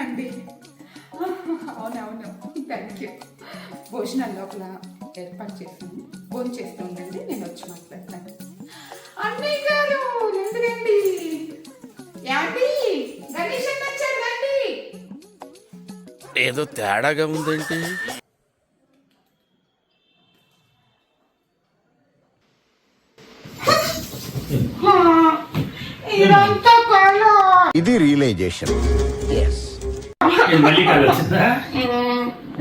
అండి అవునవును thank you భోజనం లోపల ఏర్పాటు చేస్తాను భోజనం చేస్తూ ఉండండి నేను వచ్చి మాట్లాడతాను. అన్నయ్య గారు గణేష్ రండి ఏదో తేడాగా ఉందేంటి హా, ఇదంతా ఇది రియలైజేషన్ మళ్ళీ వచ్చిందా?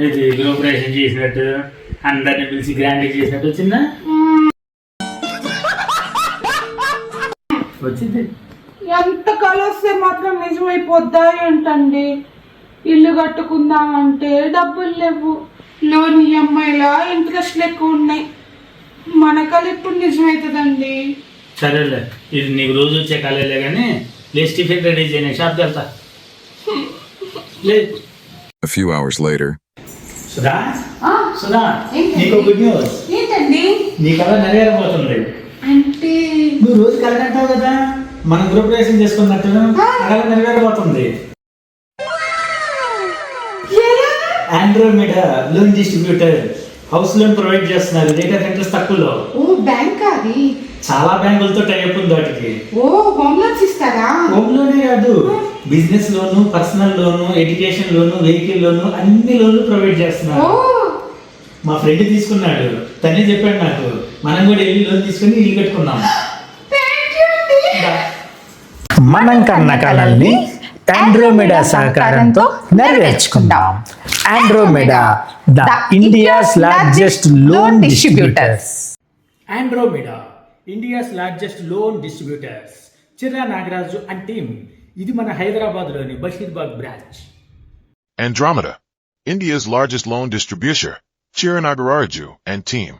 ఇది చేసినట్టు అందరిని పిలిచి గ్రాండ్ చేసినట్టు వచ్చిందా? వచ్చింది. ఎంత కళ వస్తే మాత్రం నిజమైపోద్దా ఏంటండి? ఇల్లు కట్టుకుందామంటే డబ్బులు లేవు. లోన్ ఈఎంఐలా ఇంట్రెస్ట్లు ఎక్కువ ఉన్నాయి. మన కళ ఇప్పుడు నిజమవుతుందండి సరేలే ఇది నీకు రోజు వచ్చే కాలేలే కానీ లేచి టిఫిన్ రెడీ చేయని షాప్కి వెళ్తా. లే. A few hours later. Sudha? ఆ, సుధా? నీకు గుడ్ న్యూస్ ఏంటండి? నీ కళ నెరవేరబోతుంది. అంటే? నువ్వు రోజు కలగంటావు కదా? మనం గృహప్రవేశం చేసుకున్నట్టు ఆ. కళ నెరవేరబోతుంది. ఎలా? Andromeda loan distributor house loan provide చేస్తున్నారు. ఆఫ్ ఇంట్రెస్ట్ తక్కువలో. ఓ బ్యాంక్ అది? చాలా బ్యాంకులతో టైప్ ఉంది వాటికి. ఓ హోమ్ లోన్స్ ఇస్తారా? Business loan personal loan education loan vehicle loan అన్ని లోన్లు ప్రొవైడ్ చేస్తున్నారు. మా ఫ్రెండ్ తీసుకున్నాడు. తనే చెప్పాడు నాకు మనం కూడా వెళ్ళి లోన్ తీసుకుని ఇల్లు కట్టుకున్నాం మనం కన్న కళల్ని ఆండ్రోమెడా సహకారంతో నెరవేర్చుకుందాం. Andromeda the India's largest loan distributors Andromeda India's largest loan distributors Chirra Nagaraju and team ఇది మన హైదరాబాద్లోని Basheerbagh branch Andromeda, India's largest loan distributor, Chiranagaraju and team.